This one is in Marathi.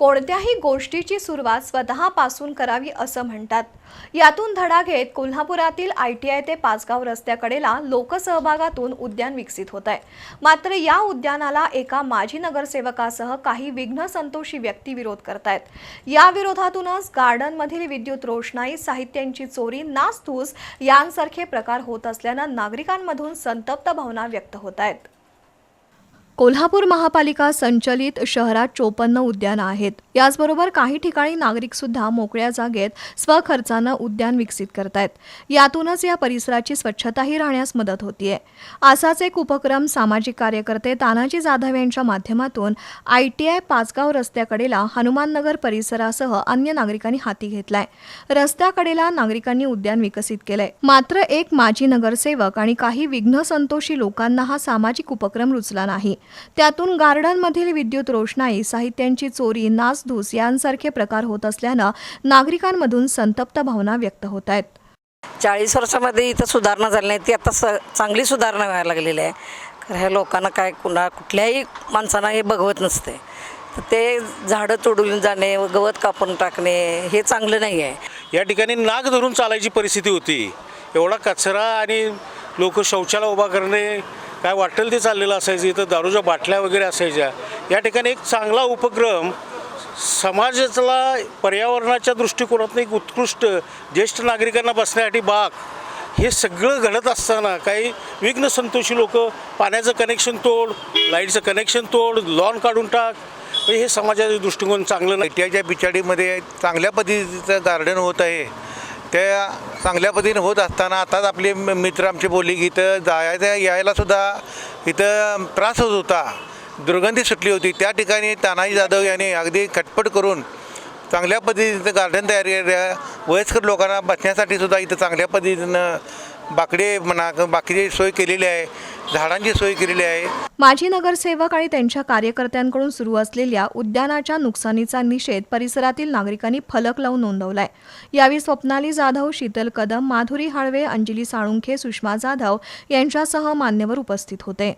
कोणत्याही गोष्टीची सुरुवात स्वतःपासून करावी असं म्हणतात. यातून धडा घेत कोल्हापुरातील आय टी आय ते पाचगाव रस्त्याकडेला लोकसहभागातून उद्यान विकसित होत आहे मात्र या उद्यानाला एका माजी नगरसेवकासह काही विघ्न संतोषी व्यक्ती विरोध करतायत. या विरोधातूनच गार्डनमधील विद्युत रोषणाई साहित्यांची चोरी नासधूस यांसारखे प्रकार होत असल्यानं नागरिकांमधून संतप्त भावना व्यक्त होत आहेत कोल्हापूर महापालिका संचलित शहरात चोपन्न उद्यानं आहेत. याचबरोबर काही ठिकाणी नागरिक सुद्धा मोकळ्या जागेत स्वखर्चानं उद्यान विकसित करतायत. यातूनच या परिसराची स्वच्छताही राहण्यास मदत होतीये. असाच एक उपक्रम सामाजिक कार्यकर्ते तानाजी जाधव यांच्या माध्यमातून आय टी आय पाचगाव रस्त्याकडेला हनुमाननगर परिसरासह अन्य नागरिकांनी हाती घेतलाय. रस्त्याकडेला नागरिकांनी उद्यान विकसित केलंय. मात्र एक माजी नगरसेवक आणि काही विघ्न संतोषी लोकांना हा सामाजिक उपक्रम रुचला नाही. त्यातून गार्डनमधील विद्युत रोषणाई साहित्यांची चोरी नासधूस यांसारखे प्रकार होत असल्यानं नागरिकांमधून संतप्त भावना व्यक्त होत आहेत. चाळीस वर्षामध्ये इथं सुधारणा झाली नाही ती आता स चांगली सुधारणा व्हायला लागलेली आहे. कारण ह्या लोकांना काय कुणा कुठल्याही माणसांना हे बघवत नसते. तर ते झाडं तोडून जाणे व गवत कापून टाकणे हे चांगलं नाही आहे. या ठिकाणी नाक धरून चालायची परिस्थिती होती. एवढा कचरा आणि लोक शौचाला उभा करणे काय वाटेल ते चाललेलं असायचं इथं दारूच्या बाटल्या वगैरे असायच्या. या ठिकाणी एक चांगला उपक्रम समाजाला पर्यावरणाच्या दृष्टिकोनातून एक उत्कृष्ट ज्येष्ठ नागरिकांना बसण्यासाठी बाग हे सगळं घडत असताना काही विघ्न संतोषी लोक पाण्याचं कनेक्शन तोड लाईटचं कनेक्शन तोड लॉन काढून टाक. हे समाजाचं दृष्टिकोन चांगलं नाही. त्याच्या बिचाडीमध्ये चांगल्या पद्धतीचं गार्डन होत आहे. त्या चांगल्या पद्धतीने होत असताना आताच आपले मित्र आमचे बोलले की इथं जायचं यायला सुद्धा इथं त्रास होत होता. दुर्गंधी सुटली होती. त्या ठिकाणी तानाजी जाधव यांनी अगदी खटपट करून चांगल्या पद्धतीचं गार्डन तयार केलं वयस्कर लोकांना बसण्यासाठी सुद्धा इथं चांगल्या पद्धतीनं बाकडे म्हणा बाकीची सोय केलेली आहे झाडांची सोय केलेली आहे. माजी नगरसेवक आणि त्यांच्या कार्यकर्त्यांकडून सुरू असलेल्या उद्यानाच्या नुकसानीचा निषेध परिसरातील नागरिकांनी फलक लावून नोंदवलाय. यावेळी स्वप्नाली जाधव शीतल कदम माधुरी हाळवे अंजली साळुंखे सुषमा जाधव यांच्यासह मान्यवर उपस्थित होते.